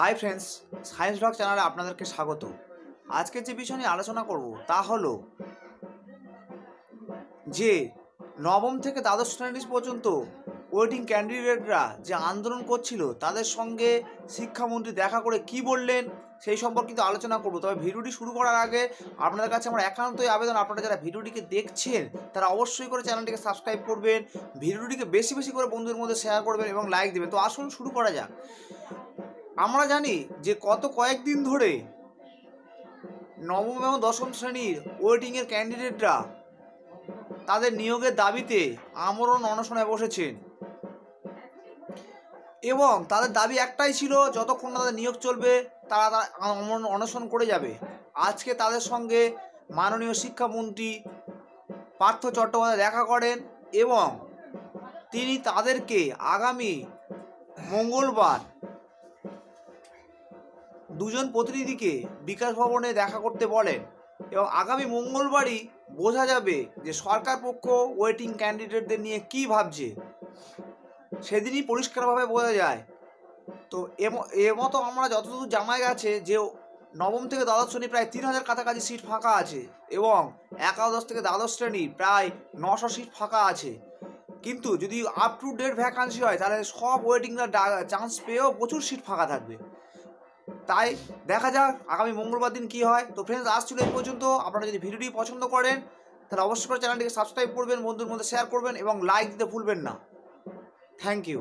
Hi friends science blog চ্যানেলে আপনাদেরকে স্বাগত। আজকে যে বিষয় নিয়ে আলোচনা করব, তা হলো যে নবম থেকে দ্বাদশ শ্রেণি পর্যন্ত ওয়েটিং ক্যান্ডিডেটরা যে আন্দোলন করছিল, তাদের সঙ্গে শিক্ষামন্ত্রী দেখা করে কি বললেন, সেই সম্পর্কিত আলোচনা করব। তবে ভিডিওটি শুরু করার আগে আপনাদের কাছে আমার একান্তই আবেদন, আপনারা যারা ভিডিওটিকে দেখছেন, তারা অবশ্যই করে চ্যানেলটিকে সাবস্ক্রাইব করবেন, ভিডিওটিকে বেশি বেশি করে বন্ধুদের মধ্যে শেয়ার করবেন এবং লাইক দেবেন। তো আসুন শুরু করা যাক। আমরা জানি যে গত কয়েকদিন ধরে নবম এবং দশম শ্রেণির ওয়েটিংয়ের ক্যান্ডিডেটরা তাদের নিয়োগের দাবিতে আমরণ অনশনে বসেছেন। এবং তাদের দাবি একটাই ছিল, যতক্ষণ তাদের নিয়োগ চলবে, তারা আমরণ অনশন করে যাবে। আজকে তাদের সঙ্গে মাননীয় শিক্ষামন্ত্রী পার্থ চট্টোপাধ্যায় দেখা করেন এবং তিনি তাদেরকে আগামী মঙ্গলবার দুজন প্রতিনিধিকে বিকাশ ভবনে দেখা করতে বলেন এবং আগামী মঙ্গলবারই বোঝা যাবে যে সরকার পক্ষ ওয়েটিং ক্যান্ডিডেটদের নিয়ে কি ভাবছে। সেদিনই পরিষ্কারভাবে বোঝা যায়। তো এ মতো আমরা যতদূর জামায় গেছে যে নবম থেকে দ্বাদশ শ্রেণি প্রায় তিন হাজার কাছাকাছি সিট ফাঁকা আছে এবং একাদশ থেকে দ্বাদশ শ্রেণি প্রায় নশো সিট ফাঁকা আছে। কিন্তু যদি আপ টু ডেট ভ্যাকান্সি হয়, তাহলে সব ওয়েটিংরা চান্স পেয়েও প্রচুর সিট ফাঁকা থাকবে। তাই দেখা যাক আগামী মঙ্গলবার দিন কী হয়। তো ফ্রেন্ডস আসছিল এই পর্যন্ত। আপনারা যদি ভিডিওটি পছন্দ করেন, তাহলে অবশ্যই করে চ্যানেলটিকে সাবস্ক্রাইব করবেন বন্ধুর মধ্যে শেয়ার করবেন এবং লাইক দিতে ভুলবেন না। Thank you